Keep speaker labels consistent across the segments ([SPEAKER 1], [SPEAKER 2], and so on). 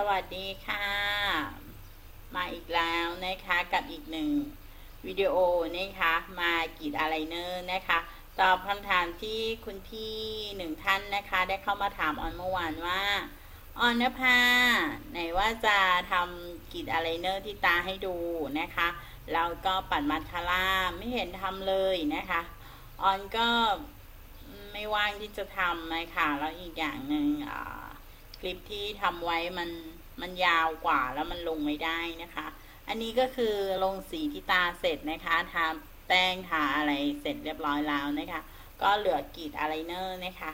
[SPEAKER 1] สวัสดีค่ะ มาอีกแล้วนะคะกับอีกหนึ่งวิดีโอนะคะมากรีดอะไรเนอร์นะคะตอบคำถามที่คุณพี่หนึ่งท่านนะคะ ได้เข้ามาถามออนเมื่อวานว่าออนนภาไหนว่าจะทำกรีดอะไรเนอร์ที่ตาให้ดูนะคะแล้วก็ปัดมัสคาร่าไม่เห็นทำเลยนะคะออนก็ไม่ว่างที่จะทำนะคะแล้วอีกอย่างหนึ่งอ่า คลิปที่ทำไว้มันมันยาวกว่าแล้วมันลงไม่ได้นะคะ อันนี้ก็คือลงสีที่ตาเสร็จนะคะทาแป้งทาอะไรเสร็จเรียบร้อยแล้วนะคะ ก็เหลือกรีดอะไรเนอร์นะคะ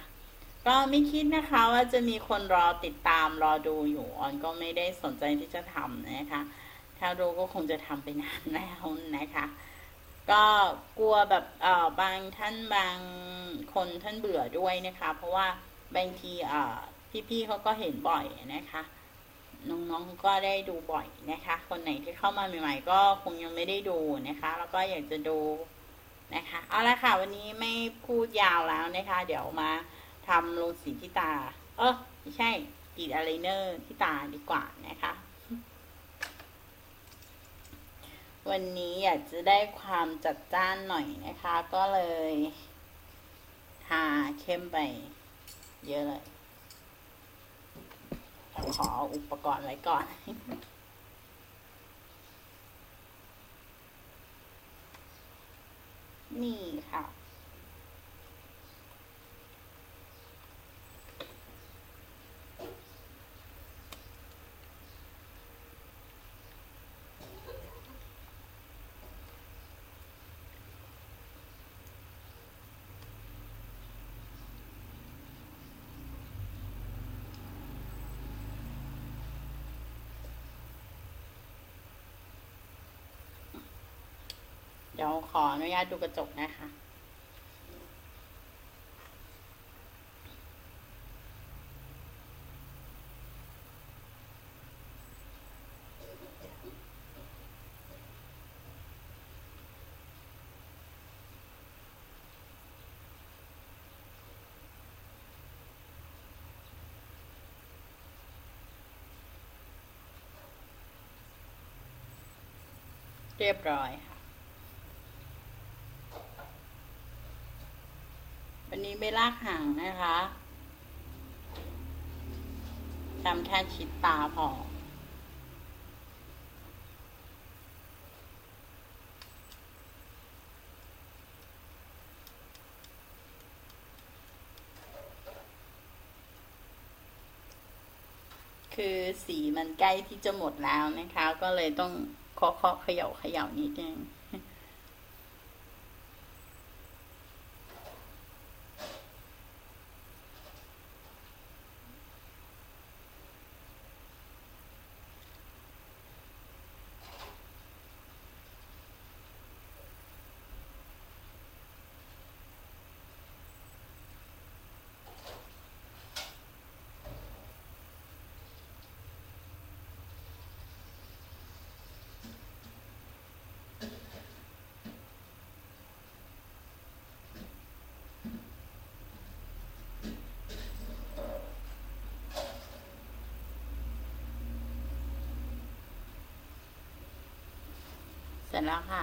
[SPEAKER 1] ก็ไม่คิดนะคะว่าจะมีคนรอติดตามรอดูอยู่ออนก็ไม่ได้สนใจที่จะทำนะคะ ถ้ารู้ก็คงจะทำไปนานแล้วนะคะ ก็กลัวแบบเอ่อบางท่านบางคนท่านเบื่อด้วยนะคะ เพราะว่าบางทีเอ่อ พี่ๆเขาก็เห็นบ่อยนะคะน้องๆก็ได้ดูบ่อยนะคะ คนไหนที่เข้ามาใหม่ ๆ ก็คงยังไม่ได้ดูนะคะ แล้วก็อยากจะดูนะคะเอาละค่ะ วันนี้ไม่พูดยาวแล้วนะคะ เดี๋ยวมาทำลงสีที่ตา เออไม่ใช่กรีดอะไรเนอร์ที่ตาดีกว่านะคะ วันนี้อยากจะได้ความจัดจ้านหน่อยนะคะ ก็เลยทาเข้มไปเยอะเลย ขออุปกรณ์ไว้ก่อนนี่ค่ะ ดี๋ยวขออนุญาตดูกระจกนะคะ เรียบร้อยค่ะ นี้ไม่ลากห่างนะคะทำแค่ชิดตาพอ คือสีมันใกล้ที่จะหมดแล้วนะคะ ก็เลยต้องเคาะเคาะเขย่าเขย่านิดนึง เสร็จแล้วค่ะ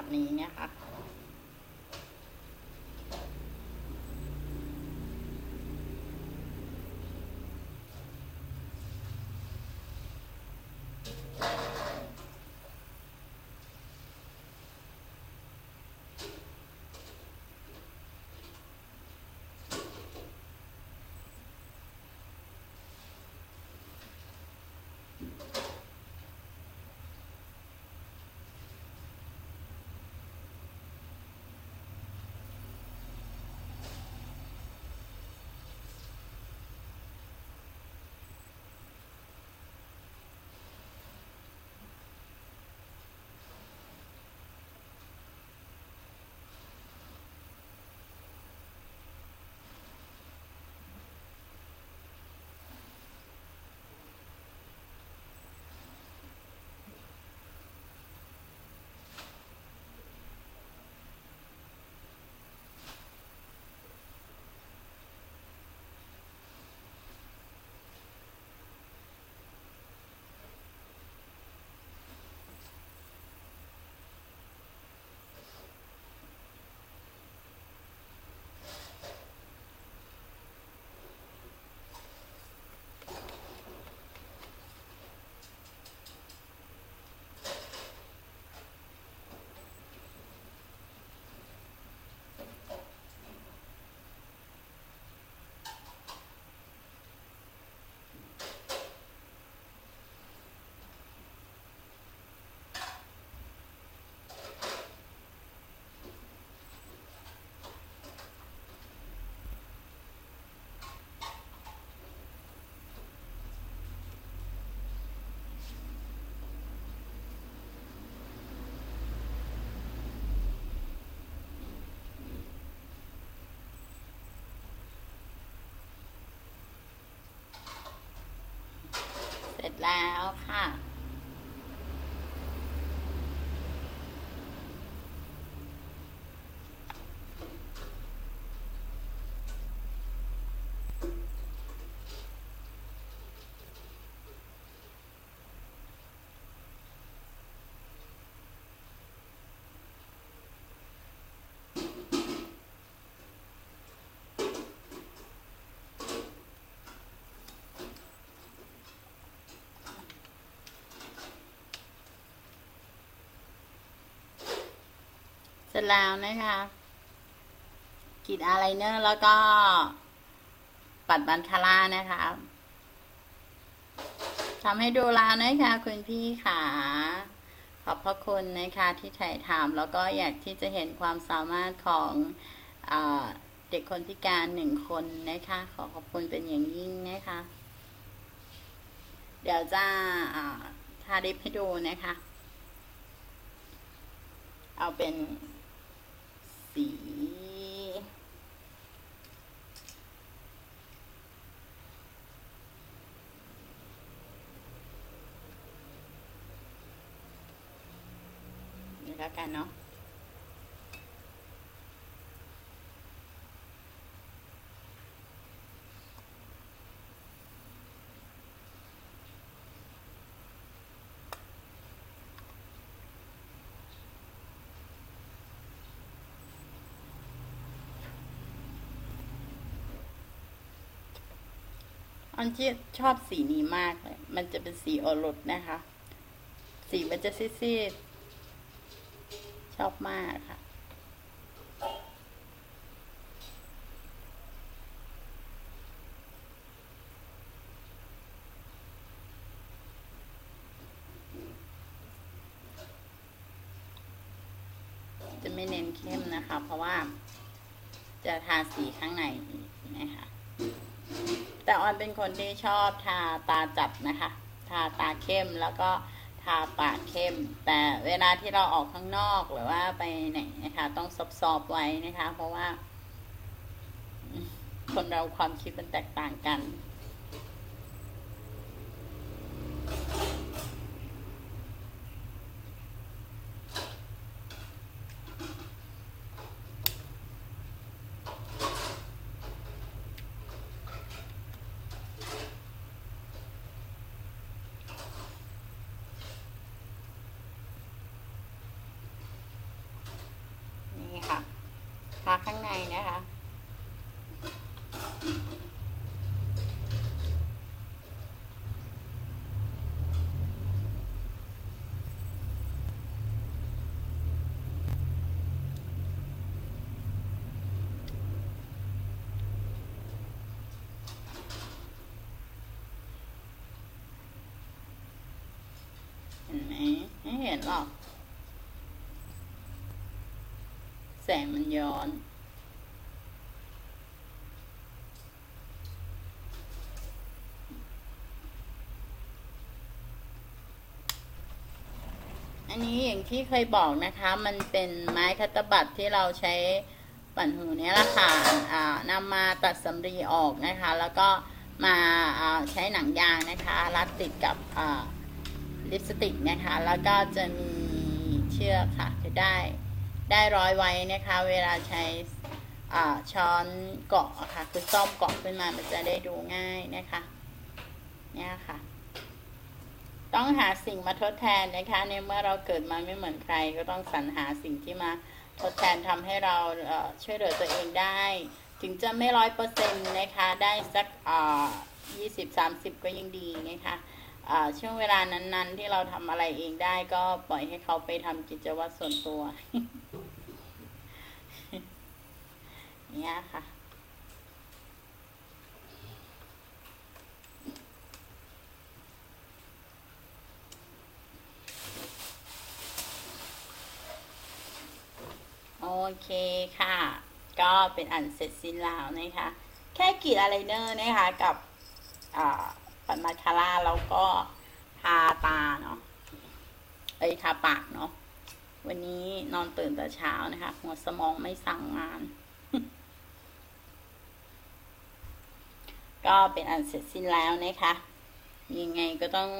[SPEAKER 1] แบบนี้เนี่ยค่ะ แล้วค่ะ ร็จแล้วนะคะกรีดอะไรเนอร์แล้วก็ ปัดบันคาร่านะคะทำให้ดูแล้วนะคะคุณพี่ค่ะขอบพระคุณนะคะที่ถ่ายถามแล้วก็อยากที่จะเห็นความสามารถของเอเด็กคนพิการหนึ่งคนนะคะ ขอขอบคุณเป็นอย่างยิ่งนะคะ เดี๋ยวจะทาริปให้ดูนะคะ เอาเป็น สีนี่แล้วกันเนาะ อันที่ชอบสีนี้มากเลย มันจะเป็นสีโอรสนะคะ สีมันจะซีดๆชอบมากค่ะ จะไม่เน้นเข้มนะคะ เพราะว่าจะทาสีข้างในนะคะ แต่ออนเป็นคนที่ชอบทาตาจัดนะคะ ทาตาเข้มแล้วก็ทาปากเข้ม แต่เวลาที่เราออกข้างนอกหรือว่าไปไหนนะคะ ต้องซอบๆไว้นะคะ เพราะว่า คนเราความคิดมันแตกต่างกันค่ะทาข้างในนะคะ เห็นไหมไม่เห็นหรอกแสงมันย้อน อันนี้อย่างที่เคยบอกนะคะ มันเป็นไม้คัตบัตที่เราใช้ปั่นหูเนี้ยแหละค่ะนำมาตัดสำรีออกนะคะ แล้วก็มาใช้หนังยางนะคะ รัดติดกับลิปสติกนะคะ แล้วก็จะมีเชือกค่ะจะได้ได้ร้อยไว้นะคะ เวลาใช้ช้อนเกาะค่ะ คือซ่อมเกาะขึ้นมามันจะได้ดูง่ายนะคะ เนี่ยค่ะ ต้องหาสิ่งมาทดแทนนะคะในเมื่อเราเกิดมาไม่เหมือนใคร ก็ต้องสรรหาสิ่งที่มาทดแทนทำให้เราเช่วยเหลือตัวเองได้ ถึงจะไม่ร้อยเปอร์เซ็นต์นะคะได้สักยี่สิบสามสิบก็ยังดีนะคะช่วงเวลานั้น ๆ ที่เราทำอะไรเองได้ก็ปล่อยให้เขาไปทำกิจวัตรส่วนตัวเนี่ยค่ะ เคค่ะ ก็เป็นอันเสร็จสิ้นแล้วนะคะ แค่กรีดอะไรเนอร์นะคะกับอ่าปันมาคาร่าแล้วก็ทาตาเนาะเอ้ยทาปากเนาะวันนี้นอนตื่นแต่เช้านะคะ หัวสมองไม่สั่งงาน ก็เป็นอันเสร็จสิ้นแล้วนะคะ ยังไงก็ต้อง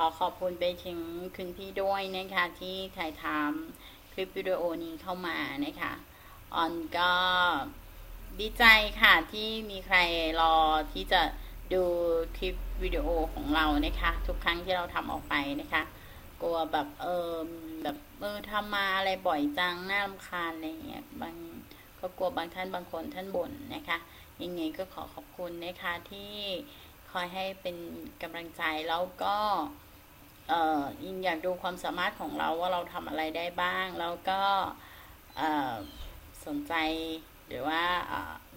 [SPEAKER 1] ขอขอบคุณไปถึงคุณพี่ด้วยนะคะที่ถ่ายทำคลิปวิดีโอนี้เข้ามานะคะออนก็ดีใจค่ะที่มีใครรอที่จะดูคลิปวิดีโอของเรานะคะ ทุกครั้งที่เราทำออกไปนะคะ กลัวแบบเออแบบเออทำมาอะไรบ่อยจังน่ารำคาญอะไรเงี้ยบางก็กลัวบางท่านบางคนท่านบ่นนะคะ ยังไงก็ขอขอบคุณนะคะที่คอยให้เป็นกำลังใจแล้วก็ ยิ่งอยากดูความสามารถของเราว่าเราทำอะไรได้บ้าง แล้วก็สนใจหรือว่า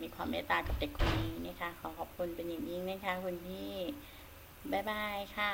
[SPEAKER 1] มีความเมตตากับเด็กคนนี้นะคะขอขอบคุณเป็นอย่างยิ่งนะคะคุณพี่ บ๊ายบายค่ะ